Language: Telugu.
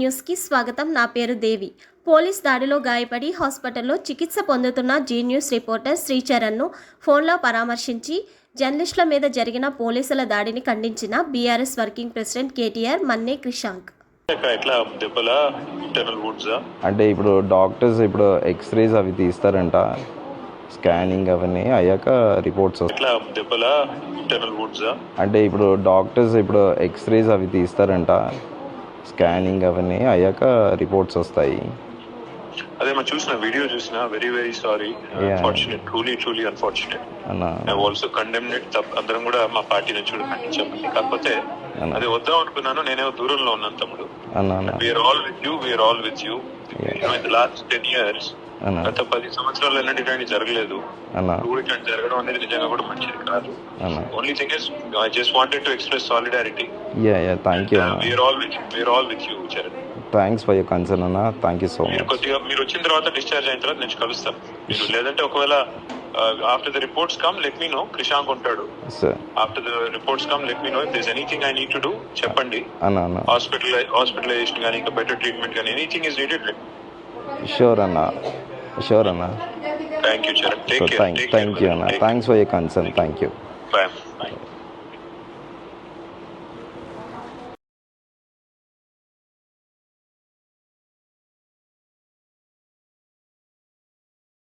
న్యూస్కి స్వాగతం. నా పేరు దేవి. పోలీస్ దాడిలో గాయపడి హాస్పిటల్లో చికిత్స పొందుతున్న జీ న్యూస్ రిపోర్టర్ శ్రీచరణ్ను ఫోన్లో పరామర్శించి జర్నలిస్టుల మీద జరిగిన పోలీసుల దాడిని ఖండించిన BRS working president KTR Manne Krishank అంటే ఇప్పుడు డాక్టర్స్ ఇప్పుడు ఎక్స్రేస్ అవి తీస్తారంట. స్కానింగ్ అవన్నీ అయ్యాక రిపోర్ట్స్ అంటే ఇప్పుడు డాక్టర్స్ ఇప్పుడు ఎక్స్రేస్ అవి తీస్తారంట. స్కానింగ్ అవన్నీ అయ్యాక రిపోర్ట్స్ వస్తాయి. అదే మనం చూసిన వీడియో చూసిన very very sorry. Unfortunate truly truly unfortunate also condemned it అందరం కూడా మా పార్టీ నుంచి కూడా ఖండించామండి కాకపోతే. అది వద్దాం అనుకున్నాను నేనేమో దూరంలో ఉన్నాను తమ్ముడు. We are all with you we are all with you last ten years గత పది సంవత్సరాలు ఎన్నటి ఇట్లాంటి జరగలేదు. ఇప్పుడు జరగడం అనేది నిజంగా కూడా మంచిది కాదు. Only thing is I just wanted to express solidarity yeah yeah thank you we are all with we are all with you Charan thanks for your concern అన్న. థ్యాంక్ యూ సో మచ్ కొద్దిగా మీరు వచ్చిన తర్వాత డిశ్చార్జ్ అయిన తర్వాత నేను కలుస్తాను. మీరు లేదంటే ఒకవేళ after the reports come let me know Krishank ఉంటాడు. Sir after the reports come let me know if this anything I need to do చెప్పండి హాస్పిటల్ హాస్పిటలైజేషన్ కానీ ఇంకా బెటర్ ట్రీట్మెంట్ కానీ ఎనీథింగ్ ఇస్ నీడెడ్ షూర్ అన్న. Sure, Anna. Thank you, sir. Take so, care. Thank, Take thank care, you, Anna. Thanks for your concern. Thank you. Bye.